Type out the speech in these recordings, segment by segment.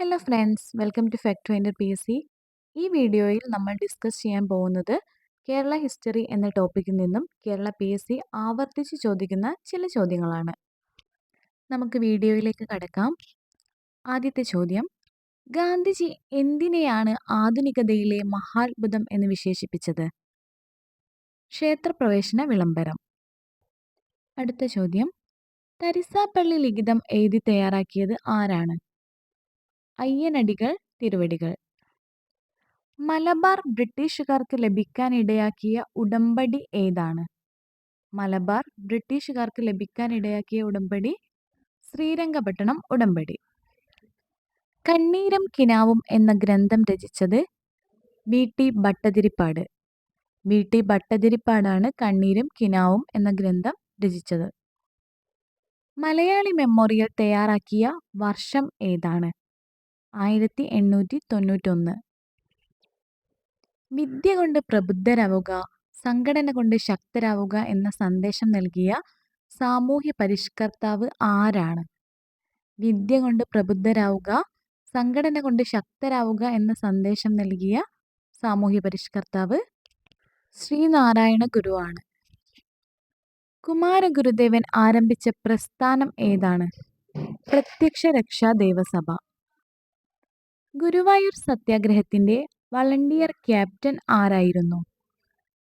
Hello friends welcome to fact finder P C ഈ വീഡിയോയിൽ നമ്മൾ ഡിസ്കസ് ചെയ്യാൻ പോകുന്നത് കേരള ഹിസ്റ്ററി എന്ന ടോപ്പിക്കിൽ നിന്നും കേരള പി എസ് സി ആവർത്തിച്ച് ചോദിക്കുന്ന ചില ചോദ്യങ്ങളാണ്. നമുക്ക് വീഡിയോയിലേക്ക് കടക്കാം. ആദ്യത്തെ ചോദ്യം. ഗാന്ധിജി എന്തിനെയാണ് ആധുനികതയിലെ മഹാത്ഭുതം എന്ന് വിശേഷിപ്പിച്ചത്? ക്ഷേത്രപ്രവേശന വിളംബരം. അടുത്ത ചോദ്യം. തരിസാപ്പള്ളി ലിഖിതം എഴുതി തയ്യാറാക്കിയത് ആരാണ്? അയ്യനടികൾ തിരുവടികൾ. മലബാർ ബ്രിട്ടീഷുകാർക്ക് ലഭിക്കാനിടയാക്കിയ ഉടമ്പടി ഏതാണ്? മലബാർ ബ്രിട്ടീഷുകാർക്ക് ലഭിക്കാനിടയാക്കിയ ഉടമ്പടി? ശ്രീരംഗപട്ടണം ഉടമ്പടി. കണ്ണീരും കിനാവും എന്ന ഗ്രന്ഥം രചിച്ചത് V. T. Bhattathiripad. V. T. ഭട്ടതിരിപ്പാടാണ് കണ്ണീരും കിനാവും എന്ന ഗ്രന്ഥം രചിച്ചത്. മലയാളി മെമ്മോറിയൽ തയ്യാറാക്കിയ വർഷം ഏതാണ്? ആയിരത്തി എണ്ണൂറ്റി തൊണ്ണൂറ്റൊന്ന് വിദ്യ കൊണ്ട് പ്രബുദ്ധരാവുക സംഘടന കൊണ്ട് ശക്തരാവുക എന്ന സന്ദേശം നൽകിയ സാമൂഹ്യ പരിഷ്കർത്താവ് ആരാണ്? വിദ്യ കൊണ്ട് പ്രബുദ്ധരാവുക സംഘടന കൊണ്ട് ശക്തരാവുക എന്ന സന്ദേശം നൽകിയ സാമൂഹ്യ പരിഷ്കർത്താവ് ശ്രീനാരായണ ഗുരുവാണ്. കുമാരഗുരുദേവൻ ആരംഭിച്ച പ്രസ്ഥാനം ഏതാണ്? പ്രത്യക്ഷ രക്ഷാ ദേവസഭ. ഗുരുവായൂർ സത്യാഗ്രഹത്തിന്റെ വളണ്ടിയർ ക്യാപ്റ്റൻ ആരായിരുന്നു?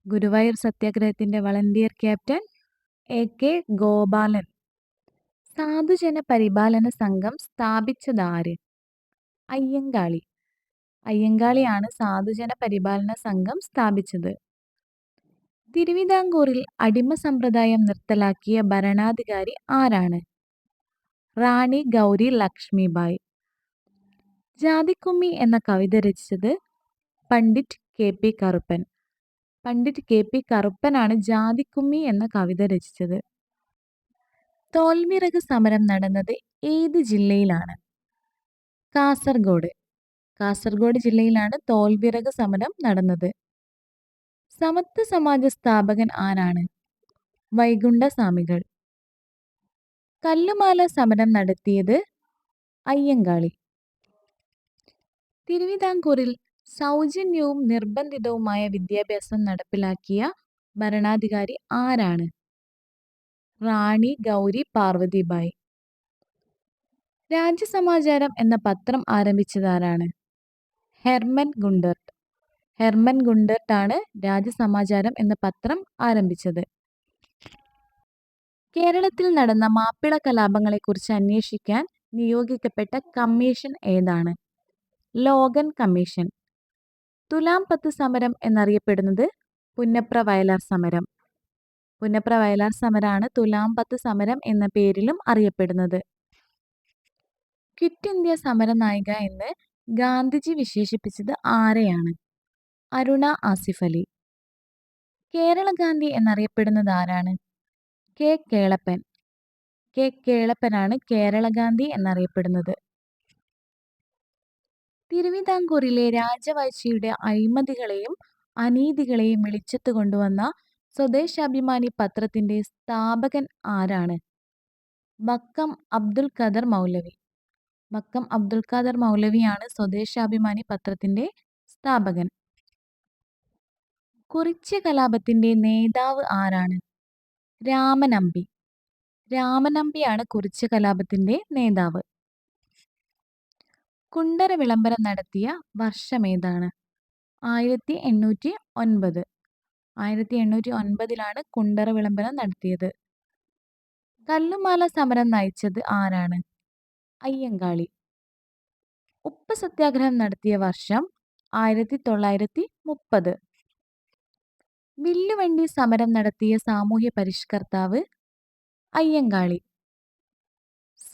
Guruvayur സത്യാഗ്രഹത്തിന്റെ volunteer captain A K Gopalan. Sadhujana Paripalana Sangham സ്ഥാപിച്ചതാര്? Ayyankali. അയ്യങ്കാളിയാണ് സാധുജന പരിപാലന സംഘം സ്ഥാപിച്ചത്. തിരുവിതാംകൂറിൽ അടിമ സമ്പ്രദായം നിർത്തലാക്കിയ ഭരണാധികാരി ആരാണ്? റാണി ഗൗരി ലക്ഷ്മിബായി. ജാതിക്കുമ്മി എന്ന കവിത രചിച്ചത് Pandit K P Karuppan. Pandit K P കറുപ്പനാണ് Jathikkummi എന്ന കവിത രചിച്ചത്. തോൽവിറക് സമരം നടന്നത് ഏത് ജില്ലയിലാണ്? കാസർഗോഡ്. കാസർഗോഡ് ജില്ലയിലാണ് തോൽവിറക് സമരം നടന്നത്. സമത്വ സമാജ സ്ഥാപകൻ ആരാണ്? വൈകുണ്ഠ സ്വാമികൾ കല്ലുമാല സമരം നടത്തിയത് അയ്യങ്കാളി. തിരുവിതാംകൂറിൽ സൗജന്യവും നിർബന്ധിതവുമായ വിദ്യാഭ്യാസം നടപ്പിലാക്കിയ ഭരണാധികാരി ആരാണ്? റാണി ഗൗരി പാർവതിബായി രാജ്യസമാചാരം എന്ന പത്രം ആരംഭിച്ചതാരാണ് ഹെർമൻ ഗുണ്ടർട്ട്. ഹെർമൻ ആണ് രാജ്യസമാചാരം എന്ന പത്രം ആരംഭിച്ചത്. കേരളത്തിൽ നടന്ന മാപ്പിള കലാപങ്ങളെക്കുറിച്ച് അന്വേഷിക്കാൻ നിയോഗിക്കപ്പെട്ട കമ്മീഷൻ ഏതാണ്? Logan commission. തുലാം പത്ത് സമരം എന്നറിയപ്പെടുന്നത് പുന്നപ്ര വയലാർ സമരം. പുന്നപ്ര വയലാർ സമരമാണ് തുലാം പത്ത് സമരം എന്ന പേരിലും അറിയപ്പെടുന്നത്. ക്വിറ്റ് ഇന്ത്യ സമര നായിക എന്ന് ഗാന്ധിജി വിശേഷിപ്പിച്ചത് ആരെയാണ്? അരുണ ആസിഫ് അലി. കേരള ഗാന്ധി എന്നറിയപ്പെടുന്നത് ആരാണ്? കെ കേളപ്പൻ. കെ കേളപ്പനാണ് കേരള ഗാന്ധി എന്നറിയപ്പെടുന്നത്. തിരുവിതാംകൂറിലെ രാജവാഴ്ചയുടെ അഴിമതികളെയും അനീതികളെയും വെളിച്ചത്ത് കൊണ്ടുവന്ന സ്വദേശാഭിമാനി പത്രത്തിന്റെ സ്ഥാപകൻ ആരാണ്? മക്കം അബ്ദുൽ ഖദർ മൗലവി. മക്കം അബ്ദുൽ ഖാദർ മൗലവിയാണ് സ്വദേശാഭിമാനി പത്രത്തിന്റെ സ്ഥാപകൻ. കുറിച്യ കലാപത്തിന്റെ നേതാവ് ആരാണ്? രാമനമ്പി. രാമനമ്പിയാണ് കുറിച്യ കലാപത്തിന്റെ നേതാവ്. കുണ്ടറ വിളംബരം നടത്തിയ വർഷമേതാണ് ആയിരത്തി എണ്ണൂറ്റി ഒൻപത് ആയിരത്തി എണ്ണൂറ്റി ഒൻപതിലാണ് കുണ്ടറ വിളംബരം നടത്തിയത്. കല്ലുമാല സമരം നയിച്ചത് ആരാണ്? അയ്യങ്കാളി. ഉപ്പ് സത്യാഗ്രഹം നടത്തിയ വർഷം ആയിരത്തി തൊള്ളായിരത്തി മുപ്പത് വില്ലുവണ്ടി സമരം നടത്തിയ സാമൂഹ്യ പരിഷ്കർത്താവ് അയ്യങ്കാളി.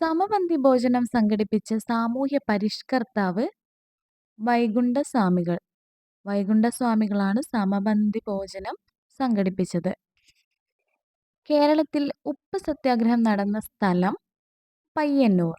സമപന്തി ഭോജനം സംഘടിപ്പിച്ച സാമൂഹ്യ പരിഷ്കർത്താവ് വൈകുണ്ഠസ്വാമികൾ. വൈകുണ്ഠസ്വാമികളാണ് സമപന്തി ഭോജനം സംഘടിപ്പിച്ചത്. കേരളത്തിൽ ഉപ്പ് സത്യാഗ്രഹം നടന്ന സ്ഥലം പയ്യന്നൂർ.